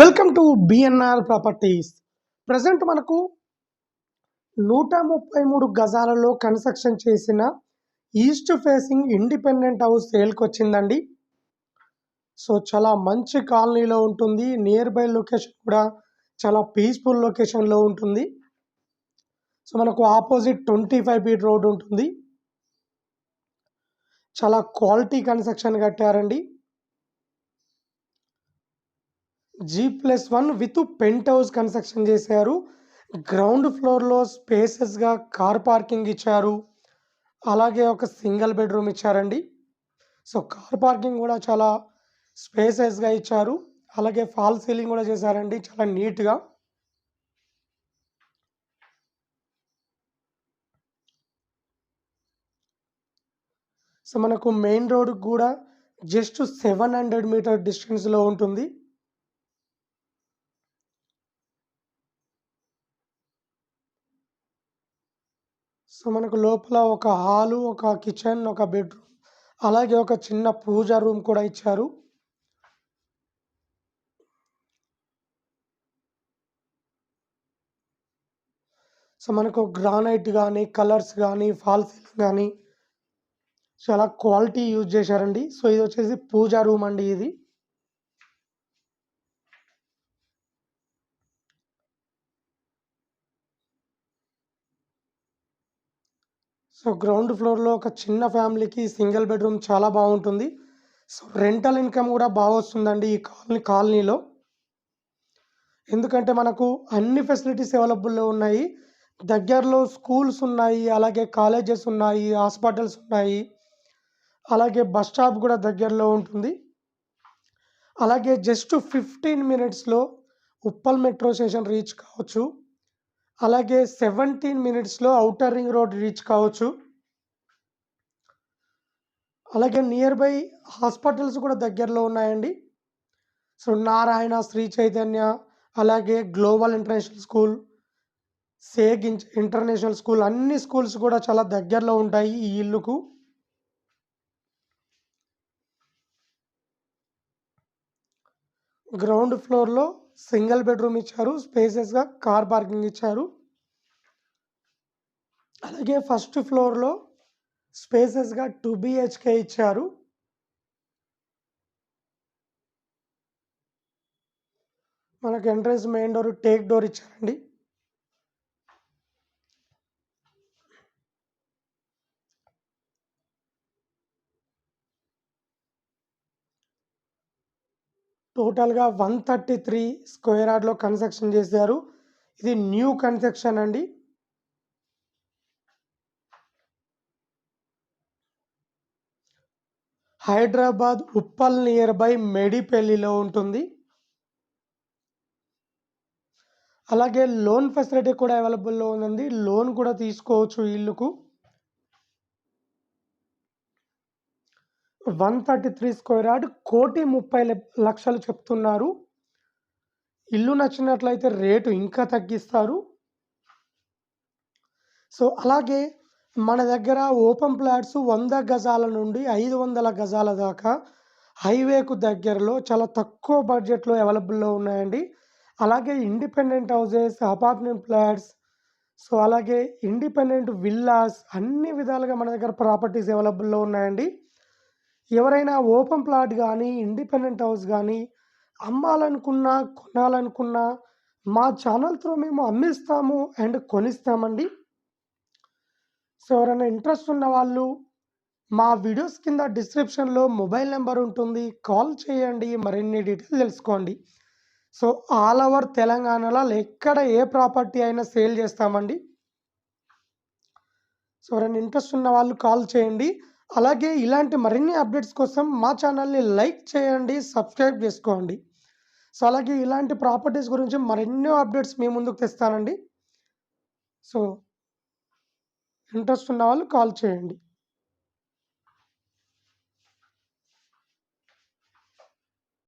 Welcome to BNR properties. Present మనకు నూట ముప్పై మూడు గజాలలో కన్స్ట్రక్షన్ చేసిన ఈస్ట్ ఫేసింగ్ ఇండిపెండెంట్ హౌస్ సేల్కి వచ్చిందండి. సో చాలా మంచి కాలనీలో ఉంటుంది. నియర్ బై లొకేషన్ కూడా చాలా పీస్ఫుల్ లొకేషన్లో ఉంటుంది. సో మనకు opposite twenty five feet road ఉంటుంది. చాలా quality construction కట్టారండి. G plus one with penthouse construction చేశారు. గ్రౌండ్ ఫ్లోర్లో స్పేసెస్గా కార్ పార్కింగ్ ఇచ్చారు. అలాగే ఒక సింగిల్ బెడ్రూమ్ ఇచ్చారండి. సో కార్ పార్కింగ్ కూడా చాలా స్పేసెస్గా ఇచ్చారు. అలాగే ఫాల్ సీలింగ్ కూడా చేశారండి చాలా నీట్గా. సో మనకు మెయిన్ రోడ్ కూడా జస్ట్ సెవెన్ హండ్రెడ్ మీటర్ డిస్టెన్స్లో ఉంటుంది. సో మనకు లోపల ఒక హాలు ఒక కిచెన్ ఒక బెడ్రూమ్ అలాగే ఒక చిన్న పూజ రూమ్ కూడా ఇచ్చారు. సో మనకు గ్రానైట్ కానీ కలర్స్ కానీ ఫాల్ సీలింగ్ కానీ చాలా క్వాలిటీ యూజ్ చేశారండి. సో ఇది వచ్చేసి పూజా రూమ్ అండి ఇది. సో గ్రౌండ్ ఫ్లోర్లో ఒక చిన్న ఫ్యామిలీకి సింగిల్ బెడ్రూమ్ చాలా బాగుంటుంది. సో రెంటల్ ఇన్కమ్ కూడా బాగా వస్తుందండి ఈ కాలనీ కాలనీలో. ఎందుకంటే మనకు అన్ని ఫెసిలిటీస్ అవైలబుల్లో ఉన్నాయి. దగ్గరలో స్కూల్స్ ఉన్నాయి అలాగే కాలేజెస్ ఉన్నాయి హాస్పిటల్స్ ఉన్నాయి. అలాగే బస్ స్టాప్ కూడా దగ్గరలో ఉంటుంది. అలాగే జస్ట్ ఫిఫ్టీన్ మినిట్స్లో ఉప్పల్ మెట్రో స్టేషన్ రీచ్ కావచ్చు. అలాగే సెవెంటీన్ మినిట్స్లో అవుటర్ రింగ్ రోడ్ రీచ్ కావచ్చు. అలాగే నియర్ బై హాస్పిటల్స్ కూడా దగ్గరలో ఉన్నాయండి. సో నారాయణ శ్రీ చైతన్య అలాగే global international school Sage international school అన్ని స్కూల్స్ కూడా చాలా దగ్గరలో ఉంటాయి ఈ ఇల్లుకు. గ్రౌండ్ ఫ్లోర్లో సింగిల్ బెడ్రూమ్ ఇచ్చారు స్పేసెస్గా కార్ పార్కింగ్ ఇచ్చారు. అలాగే ఫస్ట్ ఫ్లోర్లో స్పేసెస్గా టూ బిహెచ్కే ఇచ్చారు. మనకు entrance main door teak door ఇచ్చారండి. టోటల్గా వన్ థర్టీ త్రీ స్క్వేర్ యార్డ్లో కన్స్ట్రక్షన్ చేశారు. ఇది న్యూ కన్స్ట్రక్షన్ అండి. హైదరాబాద్ ఉప్పల్ నియర్ బై మెడిపెల్లిలో ఉంటుంది. అలాగే లోన్ ఫెసిలిటీ కూడా అవైలబుల్లో ఉందండి. లోన్ కూడా తీసుకోవచ్చు ఇల్లుకు. One thirty three square yard కోటి ముప్పై లక్షలు చెప్తున్నారు. ఇల్లు నచ్చినట్లయితే రేటు ఇంకా తగ్గిస్తారు. సో అలాగే మన దగ్గర ఓపెన్ ప్లాట్స్ వంద గజాల నుండి ఐదు వందల గజాల దాకా హైవేకు దగ్గరలో చాలా తక్కువ బడ్జెట్లో అవైలబుల్లో ఉన్నాయండి. అలాగే independent houses apartment flats so అలాగే ఇండిపెండెంట్ విల్లాస్ అన్ని విధాలుగా మన దగ్గర ప్రాపర్టీస్ అవైలబుల్లో ఉన్నాయండి. ఎవరైనా ఓపెన్ ప్లాట్ కానీ ఇండిపెండెంట్ హౌస్ కానీ అమ్మాలనుకున్నా కొనాలనుకున్నా మా ఛానల్ త్రూ మేము అమ్మిస్తాము అండ్ కొనిస్తామండి. సో ఎవరైనా ఇంట్రెస్ట్ ఉన్న వాళ్ళు మా వీడియోస్ కింద డిస్క్రిప్షన్లో మొబైల్ నెంబర్ ఉంటుంది. కాల్ చేయండి మరిన్ని డీటెయిల్స్ తెలుసుకోండి. సో ఆల్ ఓవర్ తెలంగాణలో ఎక్కడ ఏ ప్రాపర్టీ అయినా సేల్ చేస్తామండి. సో ఎవరైనా ఇంట్రెస్ట్ ఉన్న వాళ్ళు కాల్ చేయండి. అలాగే ఇలాంటి మరిన్ని అప్డేట్స్ కోసం మా ఛానల్ని లైక్ చేయండి సబ్స్క్రైబ్ చేసుకోండి. సో అలాగే ఇలాంటి ప్రాపర్టీస్ గురించి మరెన్నో అప్డేట్స్ మీ ముందుకు తెస్తానండి. సో ఇంట్రెస్ట్ ఉన్న వాళ్ళు కాల్ చేయండి.